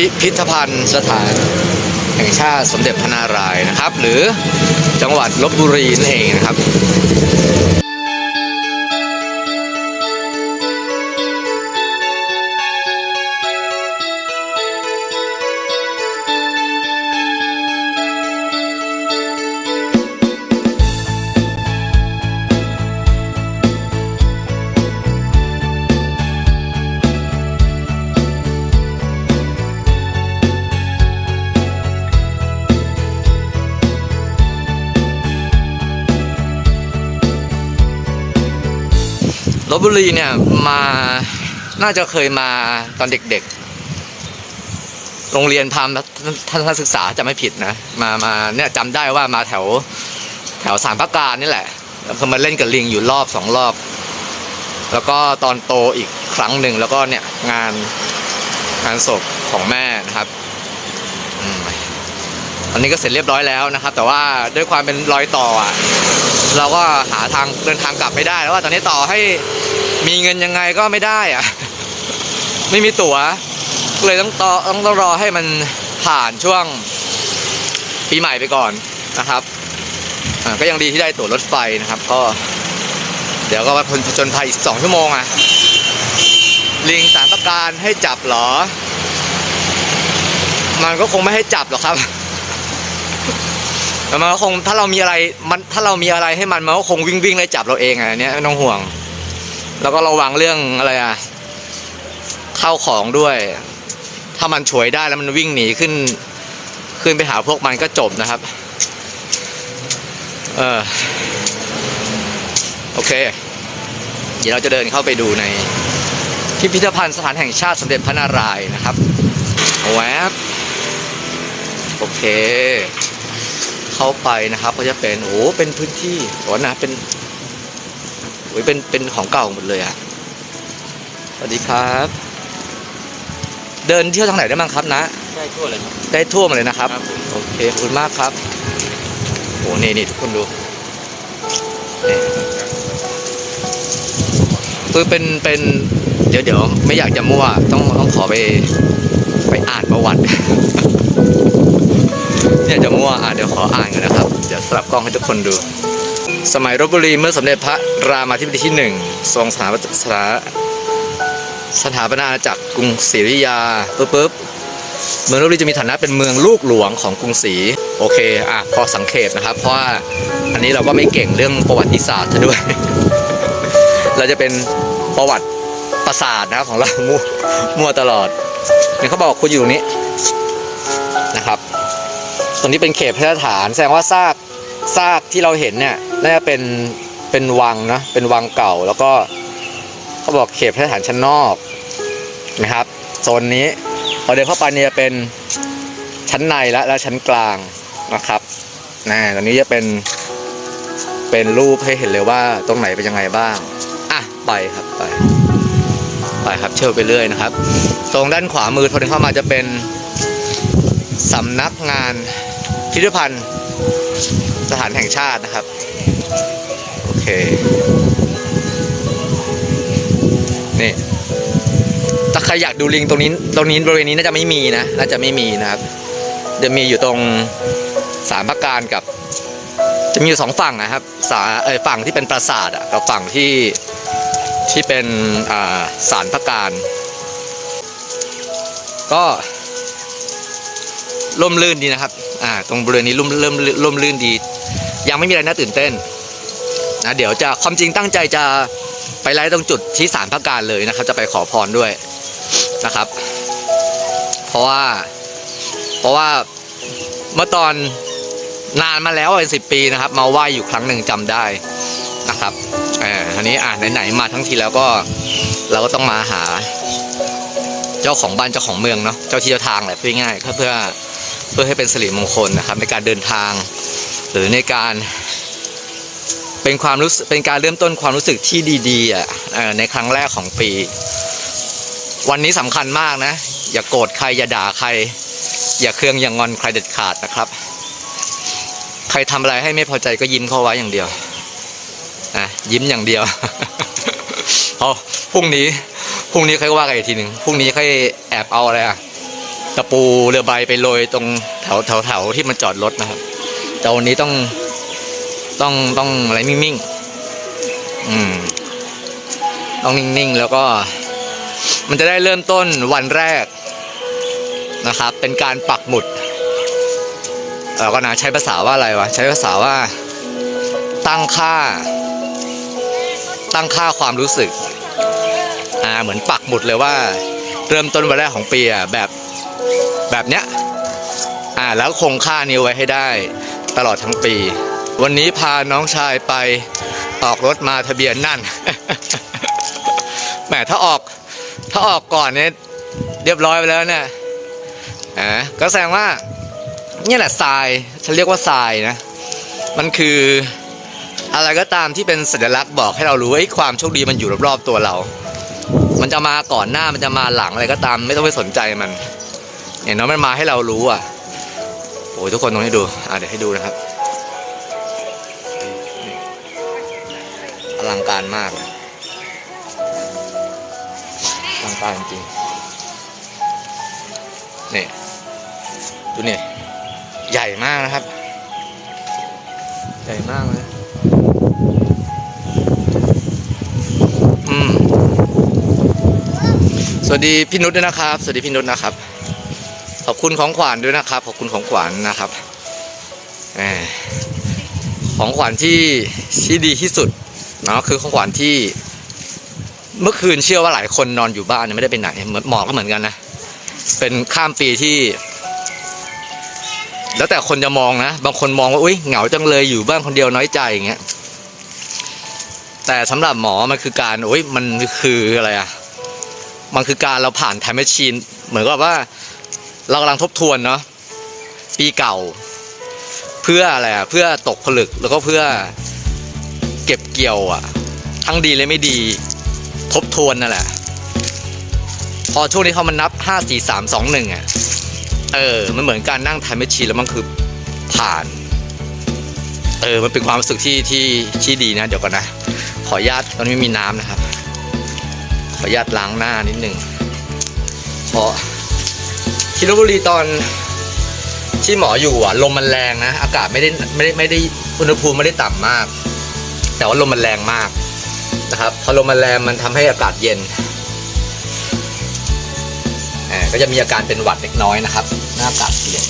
พิพิธภัณฑ์สถานแห่งชาติสมเด็จพระนารายณ์นะครับ หรือจังหวัดลบบุรีนั่นเองนะครับ ลบบุรีเนี่ยมาน่าจะเคยมาตอนเด็กๆ โรงเรียนพามทัศนศึกษาจะไม่ผิดนะ มามาเนี่ยจำได้ว่ามาแถวแถวสามพระการนี่แหละแล้วก็มาเล่นกับลิงอยู่รอบสองรอบ แล้วก็ตอนโตอีกครั้งหนึ่งแล้วก็เนี่ยงานงานศพของแม่นะครับอืมอันนี้ก็เสร็จเรียบร้อยแล้วนะครับ แต่ว่าด้วยความเป็นรอยต่ออะ เราก็หาทางเดินทางกลับไม่ได้แล้วว่าตอนนี้ต่อให้มีเงินยังไงก็ไม่ได้อะไม่มีตั๋วเลยต้องต่อต้องต้องรอให้มันผ่านช่วงปีใหม่ไปก่อนนะครับก็ยังดีที่ได้ตั๋วรถไฟนะครับ ก็ เดี๋ยวก็มาผจญภัยอีก12ชั่วโมงอะลิงสารประการให้จับเหรอ มันก็คงไม่ให้จับหรอกครับ แต่มันก็คงถ้าเรามีอะไรมันถ้าเรามีอะไรให้มันมันก็คงวิ่งวิ่งไล่จับเราเองอะเนี้ยไม่ต้องห่วง แล้วก็ระวังเรื่องอะไรอะเข้าของด้วย ถ้ามันฉวยได้แล้วมันวิ่งหนีขึ้น ขึ้นไปหาพวกมันก็จบนะครับ เออโอเค เดี๋ยวเราจะเดินเข้าไปดูในพิพิธภัณฑ์สถานแห่งชาติสมเด็จพระนารายณ์นะครับแวบโอเค เข้าไปนะครับ ก็จะเป็นโอ้เป็นพื้นที่โอ้นะเป็นโอ้ยเป็นเป็นของเก่าหมดเลยอะสวัสดีครับ เดินเที่ยวทางไหนได้บ้างครับนะ ได้ทั่วเลยครับ ได้ทั่วหมาเลยนะครับครับผมโอเคขอบคุณมากครับโอ้นี่นี่ทุกคนดูนี่คือเป็นเป็นเดี๋ยวเดี๋ยวไม่อยากจะมั่ว ต้องต้องขอไปไปอ่านประวัติ เนี่ยจะมั่วอ่านเดี๋ยวขออ่านกันนะครับ เดี๋ยวสลับกล้องให้ทุกคนดู สมัยรบบุรีเมื่อสมเด็จพระรามาธิบดีที่หนึ่งทรงสถาปสถาสถาปนาอาณาจักรกรุงศรีอยุธยาปุ๊บปุ๊บเมืองลบบุรีจะมีฐานะเป็นเมืองลูกหลวงของกรุงศรีโอเคอะพอสังเขปนะครับ เพราะว่าอันนี้เราก็ไม่เก่งเรื่องประวัติศาสตร์ซะด้วย เราจะเป็นประวัติประสาทนะครับของเรามั่วมั่วตลอดเนี่ยเขาบอกคุณอยู่ตรงนี้นะครับ ตรงนี้เป็นเขตพระราชฐาน แสดงว่าซากซากที่เราเห็นเนี่ยน่าจะเป็นเป็นวังนะเป็นวังเก่าแล้วก็เขาบอกเขตพระราชฐานชั้นนอกนะครับโซนนี้พอเดินเข้าไปเนี่ยจะเป็นชั้นในและและชั้นกลางนะครับนะตรงนี้จะเป็นเป็นรูปให้เห็นเลยว่าตรงไหนเป็นยังไงบ้างอะไปครับไปไปครับเชี่ยวไปเรื่อยนะครับ ตรงด้านขวามือพอเดินเข้ามาจะเป็น สำนักงานพิพิธภัณฑ์สถานแห่งชาตินะครับ โอเค นี่ถ้าใครอยากดูลิงตรงนี้ตรงนี้บริเวณนี้น่าจะไม่มีนะน่าจะไม่มีนะครับจะมีอยู่ตรงสามพระการกับ จะมีอยู่สองฝั่งนะครับสาเออฝั่งที่เป็นปราสาทอะกับฝั่งที่ที่เป็นอ่าสารพระการ ก็ ร่มรื่นดีนะครับ อ่า ตรงบริเวณนี้ร่มเริ่มร่มรื่นดี ยังไม่มีอะไรน่าตื่นเต้นนะเดี๋ยวจะความจริงตั้งใจจะไปไล่ตรงจุดที่สารพระการเลยนะครับ จะไปขอพรด้วยนะครับ เพราะว่า เพราะว่าเมื่อตอนนานมาแล้วเป็นสิบปีนะครับ มาไหว้อยู่ครั้งหนึ่งจำได้นะครับเออทีนี้อ่าไหนๆมาทั้งทีแล้วก็เราก็ต้องมาหา เจ้าของบ้านเจ้าของเมืองเนาะเจ้าที่เจ้าทางแหละพูดง่ายก็เพื่อ เพื่อให้เป็นสิริมงคลนะครับในการเดินทาง หรือในการเป็นความรู้สึกเป็นการเริ่มต้นความรู้สึกที่ดีๆอะในครั้งแรกของปี วันนี้สำคัญมากนะ อย่าโกรธใครอย่าด่าใคร อย่าเคืองอย่างงอนใครเด็ดขาดนะครับ ใครทำอะไรให้ไม่พอใจก็ยิ้มเข้าไว้อย่างเดียวนะยิ้มอย่างเดียวเอาพรุ่งนี้พรุ่งนี้ค่อยว่ากันอีกทีหนึ่งพรุ่งนี้ค่อยแอบเอาอะไรอะ ตะปูเรือใบไปโรยตรงแถวแถวแถวที่มันจอดรถนะครับ แต่วันนี้ต้องต้องต้องอะไรนิ่งๆอืมต้องนิ่งๆแล้วก็ มันจะได้เริ่มต้นวันแรกนะครับ เป็นการปักหมุดเออก็นะใช้ภาษาว่าอะไรวะใช้ภาษาว่า ตั้งค่า ตั้งค่าความรู้สึกอ่าเหมือนปักหมุดเลยว่า เริ่มต้นวันแรกของปีอะแบบ แบบเนี้ยอ่าแล้วคงค่านี้ไว้ให้ได้ตลอดทั้งปี วันนี้พาน้องชายไปออกรถมาทะเบียนนั่น แหมถ้าออก ถ้าออกก่อนเนี่ยเรียบร้อยไปแล้วเนี่ยอ่าก็แสดงว่าเนี่ยแหละทรายฉันเรียกว่าทรายนะ มันคืออะไรก็ตามที่เป็นสัญลักษณ์บอกให้เรารู้ว่าไอ้ความโชคดีมันอยู่รอบๆตัวเรา มันจะมาก่อนหน้ามันจะมาหลังอะไรก็ตาม ไม่ต้องไปสนใจมัน อย่างน้อยมันมาให้เรารู้อะโอ้ยทุกคนต้องให้ดูอะเดี๋ยวให้ดูนะครับอลังการมากเลยอลังการจริงนี่ดูนี่ใหญ่มากนะครับ ใหญ่มากเลยอืมสวัสดีพี่นุชด้วยนะครับ สวัสดีพี่นุชนะครับ ขอบคุณของขวัญด้วยนะครับ ขอบคุณของขวัญนะครับของขวัญที่ที่ดีที่สุดเนาะคือของขวัญที่ เมื่อคืนเชื่อว่าหลายคนนอนอยู่บ้านเนี่ยไม่ได้ไปไหนเหมือนหมอก็เหมือนกันนะเป็นข้ามปีที่ แล้วแต่คนจะมองนะ บางคนมองว่าอุ้ยเหงาจังเลยอยู่บ้านคนเดียวน้อยใจอย่างเงี้ยแต่สำหรับหมอมันคือการโอ้ยมันคืออะไรอะมันคือการเราผ่านไทม์แมชชีนเหมือนกับว่า เรากำลังทบทวนเนาะปีเก่า เพื่ออะไรอะเพื่อตกผลึกแล้วก็เพื่อเก็บเกี่ยวอะทั้งดีและไม่ดี ทบทวนนั่นแหละ พอช่วงนี้เขามันนับห้าสี่สามสองหนึ่งอะเออ มันเหมือนการนั่งไทม์แมชชีนแล้วมันคือผ่าน เออ มันเป็นความรู้สึกที่ที่ที่ดีนะ เดี๋ยวก่อนนะ ขออนุญาตตอนนี้ไม่มีน้ำนะครับ ขออนุญาตล้างหน้านิดหนึ่งเพราะ ที่ลบบุรีตอนที่หมออยู่อะลมมันแรงนะ อากาศไม่ได้ไม่ได้ไม่ได้อุณหภูมิไม่ได้ต่ำมาก แต่ว่าลมมันแรงมากนะครับ พอลมมันแรงมันทำให้อากาศเย็นก็จะมีอาการเป็นหวัดเล็กน้อยนะครับ หน้าอากาศเปลี่ยน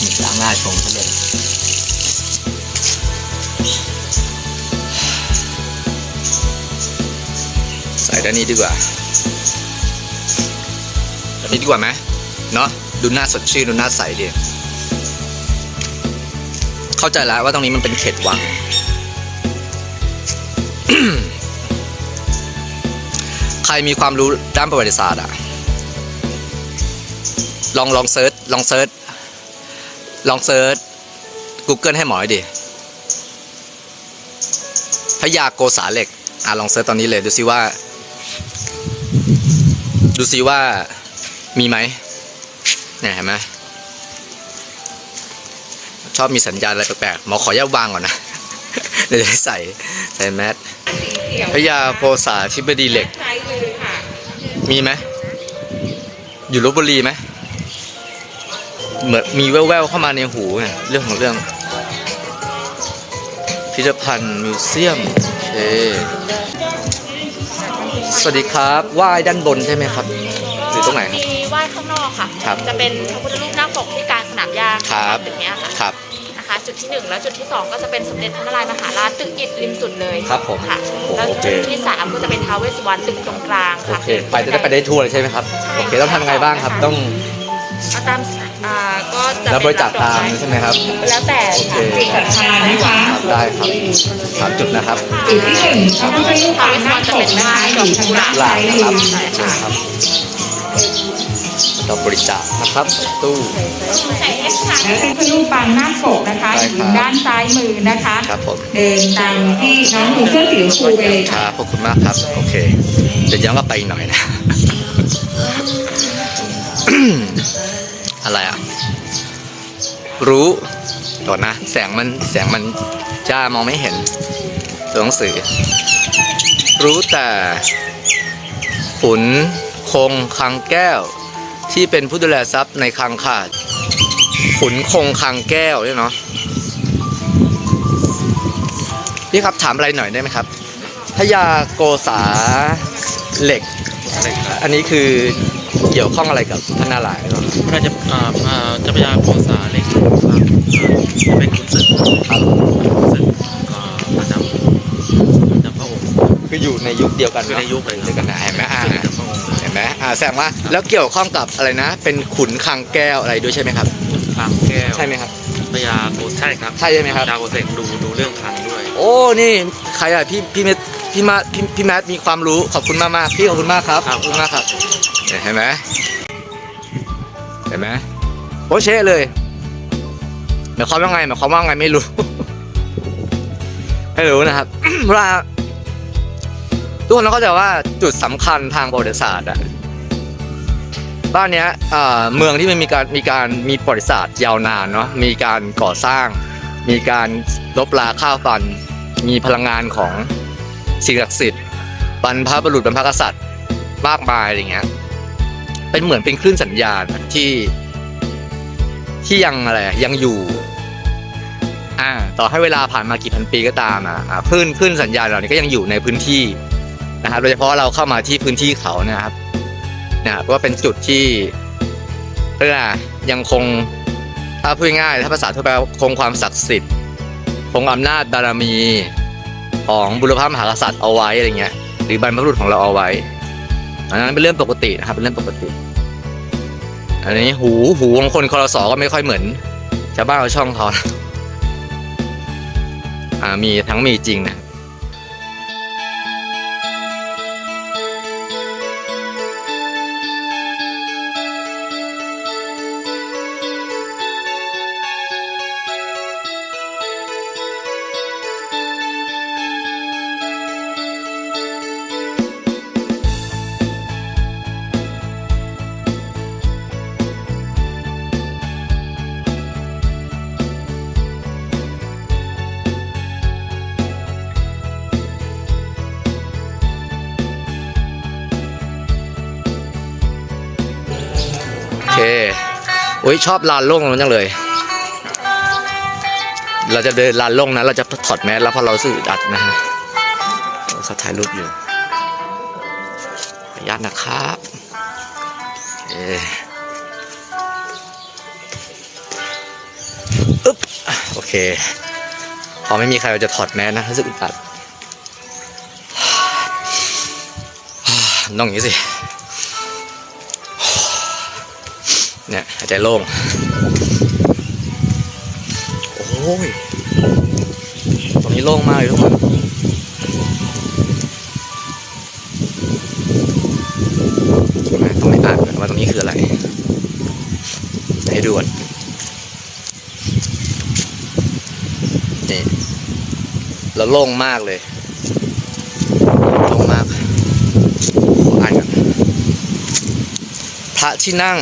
นี่ล้างหน้าชมเขาเลยใส่ด้านนี้ดีกว่าด้านนี้ดีกว่าไหม เนาะดูหน้าสดชื่นดูหน้าใสดี เข้าใจแล้วว่าตรงนี้มันเป็นเขตวัง ใครมีความรู้ด้านประวัติศาสตร์อะลองลองเซิร์ชลองเซิร์ชลองเซิร์ช Google ให้หมอหน่อยดิพยาโกษาเหล็ก อะลองเซิร์ชตอนนี้เลย ดูซิว่า ดูซิว่ามีไหม เนี่ยเห็นไหมชอบมีสัญญาณอะไรแปลกๆหมอขออนุญาตวางก่อนนะ เดี๋ยวจะให้ใส่ใส่แมสพยาโกษาธิบดีเหล็กใช้เลยค่ะมีไหมอยู่ลบบุรีไหมเหมือนมีแว่วๆเข้ามาในหูไงเรื่องของเรื่อง พิพิธภัณฑ์มิวเซียมโอเคสวัสดีครับไหว้ด้านบนใช่ไหมครับหรือตรงไหนครับมีไหว้ข้างนอกค่ะ ครับ จะเป็นพระพุทธรูปหน้าปกที่กลารสนามหญ้าครับ ตึกเนี้ยค่ะครับ นะคะ จุดที่หนึ่งแล้วจุดที่สองก็จะเป็นสมเด็จพระนารายณ์มหาราชตึกอิฐริมสุดเลยครับผมค่ะโอ้แล้วโอเค จุดที่สามก็จะเป็นท้าวเวสสุวรรณตึกตรงกลางโอค่ะ เคไปจะได้ไปได้ทั่วเลยใช่ไหมครับใช่ โอเคต้องทำยังไงบ้างครับต้องเอาตามอ่าก็จะรับบริจาคเป็นตามดอกใช่ไหมครับ แล้วแต่โอเค จริงกับทางนะคะครับได้ครับสามจุดนะครับจุดที่หนึ่งพระพุทธรูปปางหน้าปกนะคะอยู่ทางด้านหลัซ้างยนะมืครับอโอเคครับเราบริจาคนะครับ ตู้และพระพุทธรูปปางหน้าปกนะคะได้อครับยู่ด้านซ้ายมือนะคะครับผมเดินตามที่น้องหนูเสื้อสีชมพูไปเลยคค่ะ รับขอบคุณมากครับ โอเค เดี๋ยวย้อนกลับไปอีกหน่อยนะ อะไรอะ รู้ต่อนนะ แสงมันแสงมันจ้ามองไม่เห็น ตัวหนังสือ รู้แต่ขุนคงคังแก้ว ที่เป็นผู้ดูแลทรัพย์ในคลังขาด ขุนคงคลังแก้วเนี่ยเนาะพี่ครับถามอะไรหน่อยได้ไหมครับพญาโกษาเหล็ก อันนี้คือเกี่ยวข้องอะไรกับพระนารายณ์เนาะพระราชอ่าอ่าเจ้าพระยาโกษาเหล็กครับอ่าเป็นขุนศึกครับขุนศึกอ่าประจำประจำพระองค์คืออยู่ในยุคเดียวกันคือเนาะในยุคเลยเดียวกันนะเห็นไหมอ่า ไหมอ่าแสดงว่าแล้วเกี่ยวข้องกับอะไรนะ เป็นขุนคลังแก้วอะไรด้วยใช่ไหมครับคลังแก้วใช่ไหมครับพระยาโกใช่ครับใช่ใช่ไหมครับพะยาโกเสกดูดูเรื่องคลังด้วย โอ้นี่ใครอะพี่พี่เมธพี่มาพี่พี่แมทมีความรู้ขอบคุณมากมากๆพี่ขอบคุณมากครับขอบคุณมากครับเนี่ยเห็นไหมเห็นไหมโอเชะเลยหมายความว่าไงหมายความว่าไงไม่รู้ ไม่รู้นะครับว่า ทุกคนต้องเข้าใจว่าจุดสำคัญทางประวัติศาสตร์อะบ้านเนี้ยเมืองที่มันมีการมีการมีประวัติศาสตร์ยาวนานเนาะมีการก่อสร้าง มีการลบลาข้าวฟัน มีพลังงานของสิ่งศักดิ์สิทธิ์บรรพบุรุษบรรพกษัตริย์มากมายอะไรเงี้ยเป็นเหมือนเป็นคลื่นสัญญาณที่ที่ยังอะไรยังอยู่อ่าต่อให้เวลาผ่านมากี่พันปีก็ตามอะคลื่นคลื่นสัญญาณเหล่านี้ก็ยังอยู่ในพื้นที่ นะครับโดยเฉพาะเราเข้ามาที่พื้นที่เขานะครับนะครับก็เป็นจุดที่เรียกว่ายังคงถ้าพูดง่ายถ้าภาษาทั่วไปคงความศักดิ์สิทธิ์คงอำนาจบารมีของบุรพมหากษัตริย์เอาไว้อะไรเงี้ยหรือบรรพบุรุษของเราเอาไว้ อันนั้นเป็นเรื่องปกตินะครับเป็นเรื่องปกติ อันนี้หูหูของคนคอรสอก็ไม่ค่อยเหมือนชาวบ้านชาช่องเขานอ่ามีทั้งมีจริงนะ อ้ยชอบลานโล่งนั้นจังเลย เราจะเดินลานโล่งนะ เราจะถอดแมสแล้วพราะเราสึกอึดอัดนะฮะเขาถ่ายรูปอยู่ขออนุญาตนะครับโอเอึ๊บโอเค พอไม่มีใครเราจะถอดแมสนะรู้สึกอึดอัดต้องอย่างนี้สิ ใจโล่ง โอ้ยตรงนี้โล่งมากเลยทุกคนใช่ไหมต้องไม่อ่านก่อนว่าตรงนี้คืออะไร ให้ดูก่อนนี่แล้วโล่งมากเลยโล่งมากอ่านก่อนพระที่นั่ง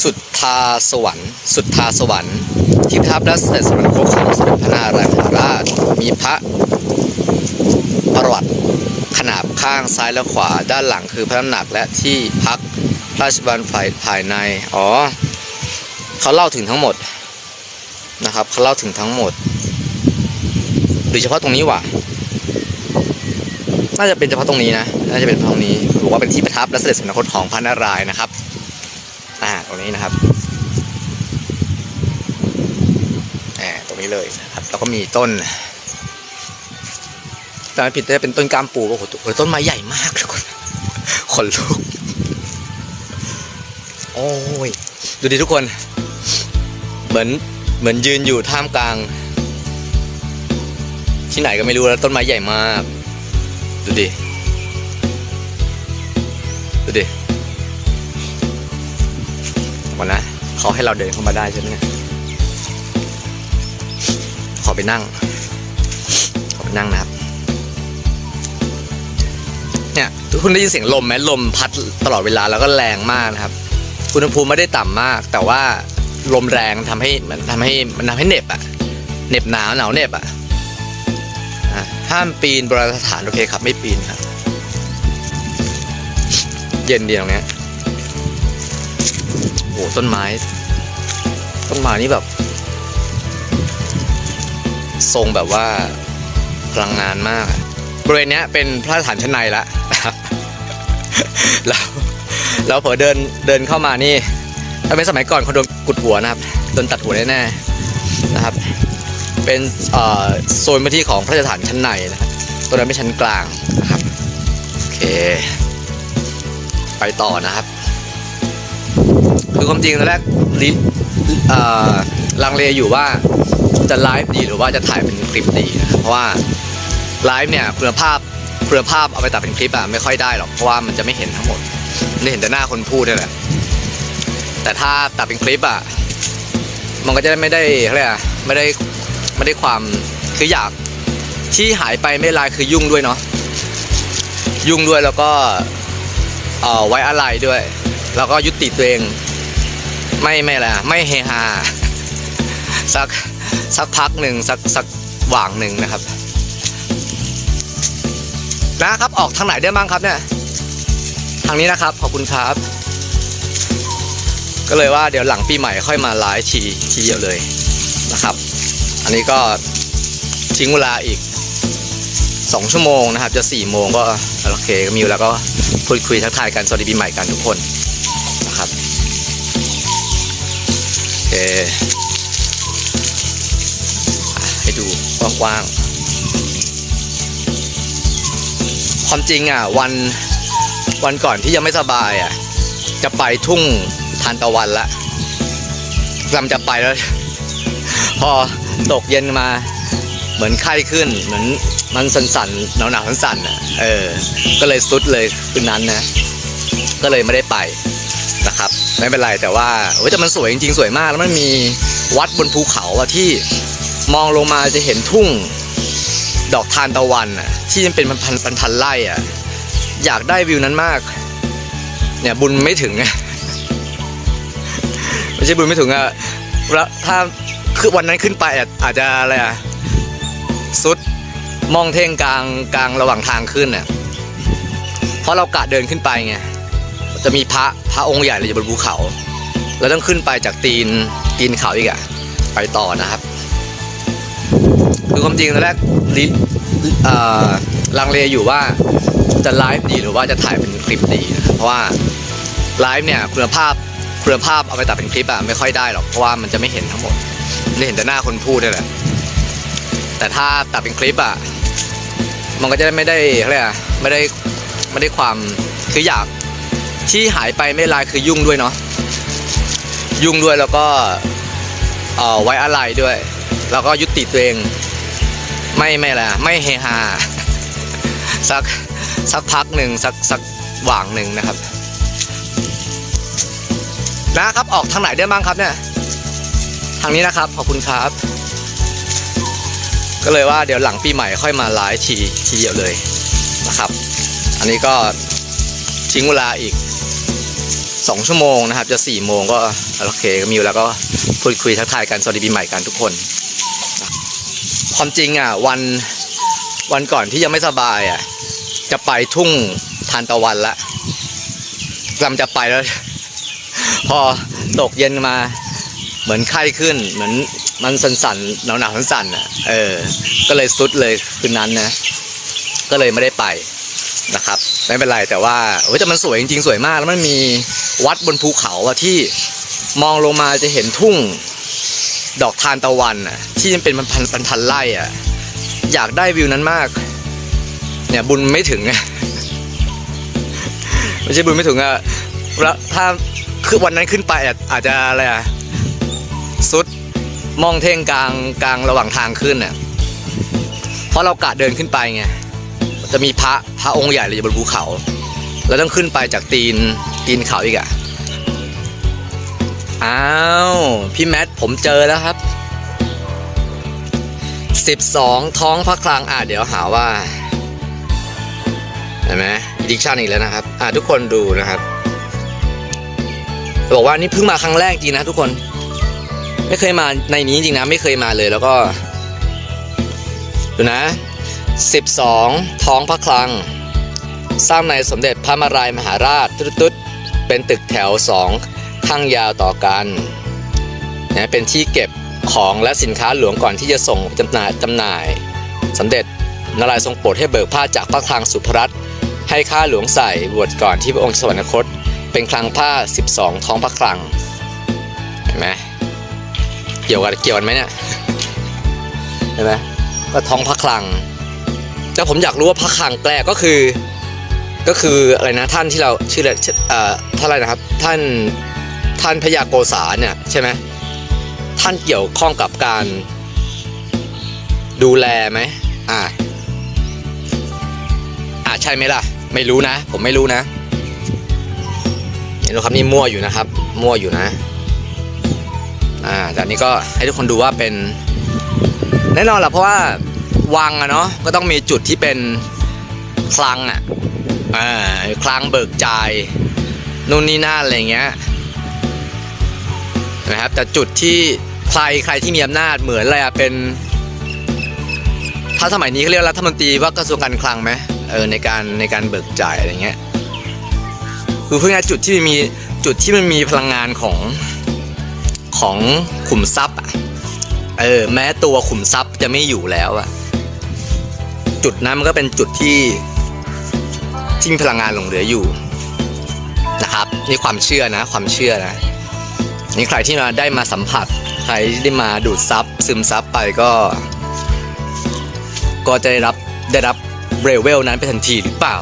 สุดทาสวรรค์ สุดทาสวรรค์ ที่ประทับและเสด็จสวรรคตของสมเด็จพระนารายณ์มหาราช มีพระประวัติขนาบข้างซ้ายและขวาด้านหลังคือพระน้ำหนักและที่พักพระราชบัลฝ่ายภายใน อ๋อ เขาเล่าถึงทั้งหมดนะครับ เขาเล่าถึงทั้งหมดโดยเฉพาะตรงนี้ว่ะ น่าจะเป็นเฉพาะตรงนี้นะ น่าจะเป็นตรงนี้ บอกว่าเป็นที่ประทับและเสด็จสวรรคตของพระนารายณ์นะครับ นี้นะครับอ่าตรงนี้เลยนะครับแล้วก็มีต้นแต่ไม่ผิดจะเป็นต้นกามปูโอ้โหโอ้โหต้นไม้ใหญ่มากทุกคนขนลุกโอ้ยดูดิทุกคน เหมือนเหมือนยืนอยู่ท่ามกลาง ที่ไหนก็ไม่รู้แล้วต้นไม้ใหญ่มาก ดูดิ ก่อนนะเขาให้เราเดินเข้ามาได้ใช่ไหมเนี่ยขอไปนั่ง ขอไปนั่งนะครับ เนี่ยทุกคนได้ยินเสียงลมไหมลมพัดตลอดเวลาแล้วก็แรงมากนะครับอุณหภูมิไม่ได้ต่ำมาก แต่ว่าลมแรงทำให้มันทำให้มันทำให้เหน็บอะเหน็บหนาวหนาวเหน็บอะห้ามปีนโบราณสถานโอเคครับ ไม่ปีนครับ เย็นดีตรงเนี้ย ต้นไม้ ต้นไม้นี่แบบ ทรงแบบว่าพลังงานมากบริเวณนี้เป็นพระสถานชั้นในแล้วนะแล้วแล้วเผอเดินเดินเข้ามานี่ถ้าเป็นสมัยก่อนเขาโดนกุดหัวนะครับโดนตัดหัวแน่ๆนะครับ เป็นโซนพื้นที่ของพระราชฐานชั้นในนะครับตัวนั้นเป็นชั้นกลางนะครับโอเค ไปต่อนะครับ คือความจริงตอนแรกลิเอ่อลังเลอยู่ว่าจะไลฟ์ดีหรือว่าจะถ่ายเป็นคลิปดีนะเพราะว่าไลฟ์เนี่ยคุณภาพคุณภาพเอาไปตัดเป็นคลิปอะไม่ค่อยได้หรอกเพราะว่ามันจะไม่เห็นทั้งหมดไมันจะเห็นแต่หน้าคนพูดนี่แหละแต่ถ้าตัดเป็นคลิปอะมันก็จะไม่ได้เขาเรียกอะไม่ได้ไม่ได้ความคืออยากที่หายไปไม่ไลฟ์คือยุ่งด้วยเนาะยุ่งด้วยแล้วก็เอ่อไว้อะไรด้วย แล้วก็ยุติตัวเอง ไม่ไม่อะไรอะไม่เฮฮาสักสักพักหนึ่งสักสักหว่างหนึ่งนะครับ นะครับออกทางไหนได้บ้างครับเนี่ยทางนี้นะครับขอบคุณครับ ก็เลยว่าเดี๋ยวหลังปีใหม่ค่อยมาไลฟ์ทีทีเดียวเลยนะครับ อันนี้ก็ทิ้งเวลาอีก2ชั่วโมงนะครับ จะ4โมงก็โอเคก็มีเวลาก็พูดคุยทักทายกันสวัสดีปีใหม่กันทุกคน ค ให้ดูกว้างๆความจริงอะ วันวันก่อนที่ยังไม่สบายอะ จะไปทุ่งทานตะวันละกำจะไปแล้ว พอตกเย็นมาเหมือนไข้ขึ้น เหมือนมันสั่นๆหนาวหนาวๆสั่นๆอะเออ ก็เลยสุดเลยคืนนั้นนะ ก็เลยไม่ได้ไป ไม่เป็นไรแต่ว่าเฮ้ยแต่มันสวยจริงๆสวยมาก แล้วมันมีวัดบนภูเขาอะที่มองลงมาจะเห็นทุ่งดอกทานตะวันอะที่มันเป็นพันพันพันพันไร่อะอยากได้วิวนั้นมาก เนี่ยบุญไม่ถึงไงไม่ใช่บุญไม่ถึงอะแล้วถ้าคือวันนั้นขึ้นไปอะอาจจะอะไรอะสุดมองเท่งกลางกลางระหว่างทางขึ้นเน่ยเพราะเรากะเดินขึ้นไปไง จะมีพระพระองค์ใหญ่เลยอยู่บนภูเขาแล้วต้องขึ้นไปจากตีนตีนเขาอีกอะไปต่อนะครับคือความจริงตอนแรกลิเอ่อลังเลอยู่ว่าจะไลฟ์ดีหรือว่าจะถ่ายเป็นคลิปดีนะเพราะว่าไลฟ์เนี่ยคุณภาพคุณภาพเอาไปตัดเป็นคลิปอะไม่ค่อยได้หรอกเพราะว่ามันจะไม่เห็นทั้งหมดมันจะเห็นแต่หน้าคนพูดนี่แหละแต่ถ้าตัดเป็นคลิปอะมันก็จะไม่ได้เขาเรียกอะไรไม่ได้ไม่ได้ความคืออยาก ที่หายไปไม่ลฟ์คือยุ่งด้วยเนาะยุ่งด้วยแล้วก็เอ่อไว้อะไรด้วย แล้วก็ยุติตัวเอง ไม่ไม่ละไม่เฮฮาสักสักพักหนึ่งสักสักหว่างหนึ่งนะครับ นะครับออกทางไหนได้บ้างครับเนี่ยทางนี้นะครับขอบคุณครับ ก็เลยว่าเดี๋ยวหลังปีใหม่ค่อยมาไลฟ์ทีทีเดียวเลยนะครับ อันนี้ก็ทิ้งเวลาอีก 2ชั่วโมงนะครับ จะ4โมงก็โอเคก็มีเวลาก็พูดคุยทักทายกันสวัสดีปีใหม่กันทุกคน ความจริงอะวันวันก่อนที่ยังไม่สบายอะ จะไปทุ่งทานตะวันละกำลังจะไปแล้ว พอตกเย็นมาเหมือนไข้ขึ้น เหมือนมันสั่นๆหนาวหนาวๆสั่นๆอะเออ ก็เลยสุดเลยคืนนั้นนะ ก็เลยไม่ได้ไป นะครับ ไม่เป็นไรแต่ว่าเฮ้ยแต่มันสวยจริงๆ สวยมากแล้วมันมีวัดบนภูเขาอะที่มองลงมาจะเห็นทุ่งดอกทานตะวันอะที่มันเป็นพันพันพันไร่อะอยากได้วิวนั้นมาก เนี่ยบุญไม่ถึงไงไม่ใช่บุญไม่ถึงอะแล้วถ้าคือวันนั้นขึ้นไปอะอาจจะอะไรอะสุดมองเท่งกลางกลางระหว่างทางขึ้นอะเพราะเรากะเดินขึ้นไปไง จะมีพระพระองค์ใหญ่เลยอยู่บนภูเขาแล้วต้องขึ้นไปจากตีนตีนเขาอีกอะอ้าวพี่แมทผมเจอแล้วครับ12ท้องพระคลังอะเดี๋ยวหาว่าเห็นไหมดิกชันอีกแล้วนะครับ อะทุกคนดูนะครับบอกว่านี่เพิ่งมาครั้งแรกจริงนะทุกคน ไม่เคยมาในนี้จริงนะ ไม่เคยมาเลยแล้วก็ ดูนะ 12 ท้องพระคลัง สร้างในสมเด็จพระมารายมหาราชตุ๊ดๆเป็นตึกแถว 2 ข้างยาวต่อกันนะเป็นที่เก็บของและสินค้าหลวงก่อนที่จะส่งจำหน่ายจำหน่ายสมเด็จนารายทรงโปรดให้เบิกผ้าจากพระคลังสุภรัตน์ให้ข้าหลวงใส่บวชก่อนที่พระองค์สวรรคต เป็นคลังผ้า 12 ท้องพระคลังเห็นไหมเกี่ยวกันเกี่ยวกันไหมเนี่ยเห็นไหมก็ท้องพระคลัง แต่ผมอยากรู้ว่าพระคลังแกลก็คือ ก็คืออะไรนะท่านที่เราชื่ออะไรเอ่อท่านอะไรนะครับ ท่านท่านพญาโกษาเนี่ยใช่ไหมท่านเกี่ยวข้องกับการดูแลไหมอ่าอ่าใช่ไหมล่ะ ไม่รู้นะ ผมไม่รู้นะเห็นไหมครับนี่มั่วอยู่นะครับ มั่วอยู่นะ อ่าแต่อันนี้ก็ให้ทุกคนดูว่าเป็น แน่นอนแหละเพราะว่า วังอะเนาะก็ต้องมีจุดที่เป็นคลังอะอ่าคลังเบิกจ่ายนู่นนี่นั่นอะไรเงี้ยนะครับแต่จุดที่ใครใครที่มีอำนาจเหมือนอะไรอะเป็นถ้าสมัยนี้เขาเรียกรัฐมนตรีว่ากระทรวงการคลังไหมเออในการในการเบิกจ่ายอะไรเงี้ยคือเพื่อจุดที่มีจุดที่มันมีพลังงานของของขุมทรัพย์อะเออแม้ตัวขุมทรัพย์จะไม่อยู่แล้วอะ จุดนั้นมันก็เป็นจุดที่ที่มีพลังงานหลงเหลืออยู่นะครับนี่ความเชื่อนะความเชื่อนะนี่ใครที่มาได้มาสัมผัสใครได้มาดูดซับซึมซับไปก็ ก็จะได้รับได้รับเรเวลนั้นไปทันทีหรือเปล่า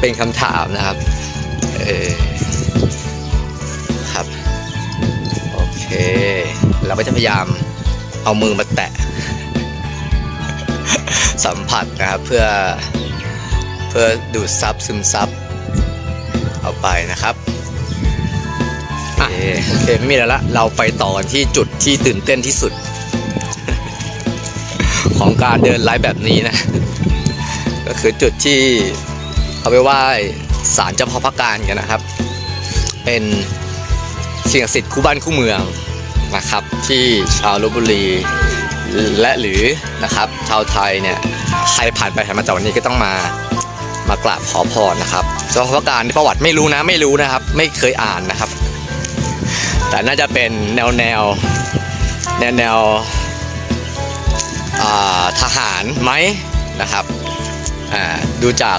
เป็นคำถามนะครับเออครับโอเค เราก็จะพยายามเอามือมาแตะ สัมผัสนะครับเพื่อเพื่อดูดซับซึมซับเอาไปนะครับโอเคโอเคไม่มีแล้วละเราไปต่อกันที่จุดที่ตื่นเต้นที่สุด ของการเดินไลฟ์แบบนี้นะ ก็คือจุดที่เอาไปไหว้ศาลเจ้าพ่อพระการกันนะครับ เป็นสิ่งศักดิ์สิทธิ์คู่บ้านคู่เมืองนะครับ ที่ชาวลบบุรี และหรือนะครับชาวไทยเนี่ยใครผ่านไปผ่านมาจากวันนี้ก็ต้องมามากราบขอพรนะครับเจ้าพระการประวัติไม่รู้นะไม่รู้นะครับ ไม่เคยอ่านนะครับ แต่น่าจะเป็นแนวแนวแนวแนวทหารไหมนะครับดูจาก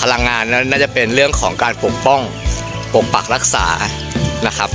พลังงานน่าจะเป็นเรื่องของการปกป้องปกปักรักษานะครับ